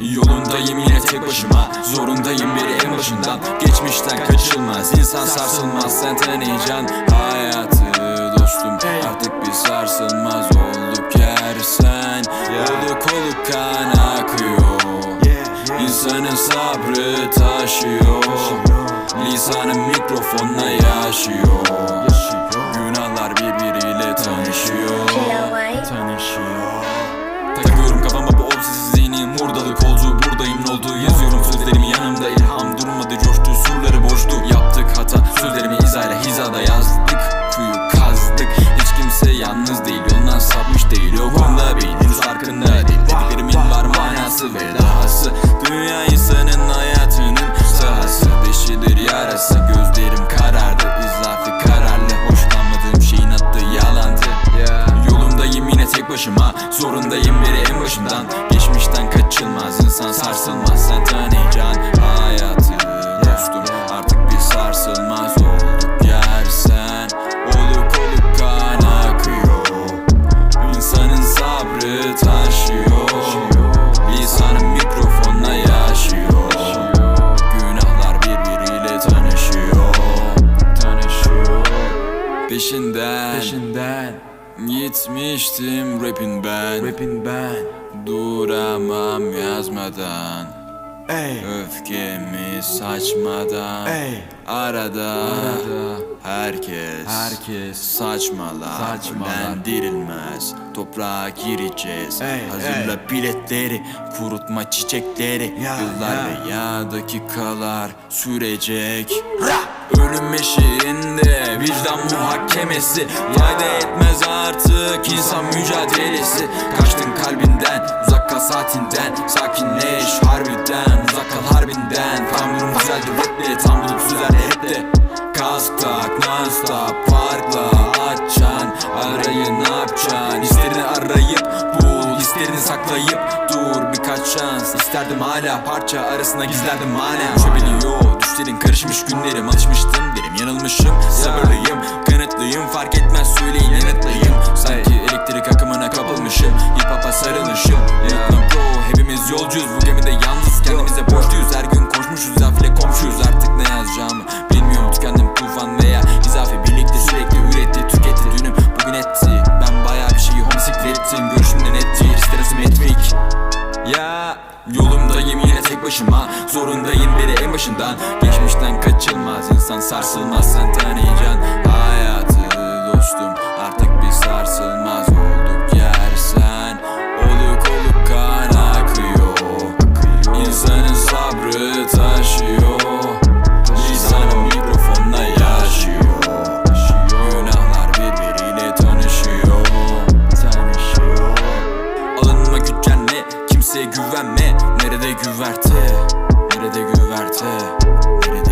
Yolumdayım yine tek başıma Zorundayım biri en başından. Geçmişten kaçılmaz insan sarsılmaz Sen tanıyacaksın hayatı dostum Artık bir sarsılmaz olduk yersen Oluk oluk kan akıyor. İnsanın sabrı taşıyor. Lisanın mikrofonla yaşıyor Kolcu buradayım ne oldu? Yazıyorum Geçmişten kaçılmaz insan sarsılmaz. Sen tanıyacaksın hayatı dostum Artık bir sarsılmaz olduk yersen Oluk oluk kan akıyor. İnsanın sabrı taşıyor Lisanın mikrofonla yaşıyor. Günahlar birbiriyle tanışıyor Tanışıyor. Peşinden. Peşinden Gitmiştim rapin ben. Rapin ben. Duramam yazmadan. Ey. Öfkemi saçmadan. Ey. Arada, Arada Herkes Herkes Saçmalar Saçmalar. Lendirilmez Toprağa gireceğiz. Ey, Hazırla biletleri Kurutma çiçekleri. Ya, Yıllar ya. ve ya dakikalar Sürecek. Ölüm eşiğinde vicdan muhakemesi. Fayda etmez artık insan mücadelesi. Kaçtın kalbinden uzak kal saatinden Sakinleş şans isterdim hala parça arasına gizlerdim hala Uçabiliyor düşlerin karışmış günlerim. Alışmıştım derim yanılmışım. Sabırlıyım kanıtlıyım. Fark etmez söyleyin yanıtlıyım Sanki Zorundayım biri en başından. Geçmişten kaçılmaz insan sarsılmaz. Sen tanıyacaksın hayatı dostum. Artık bir sarsılmaz olduk. Yersen Oluk oluk kan akıyor. İnsanın sabrı taşıyor. Nerede güverte? Nerede güverte? Nerede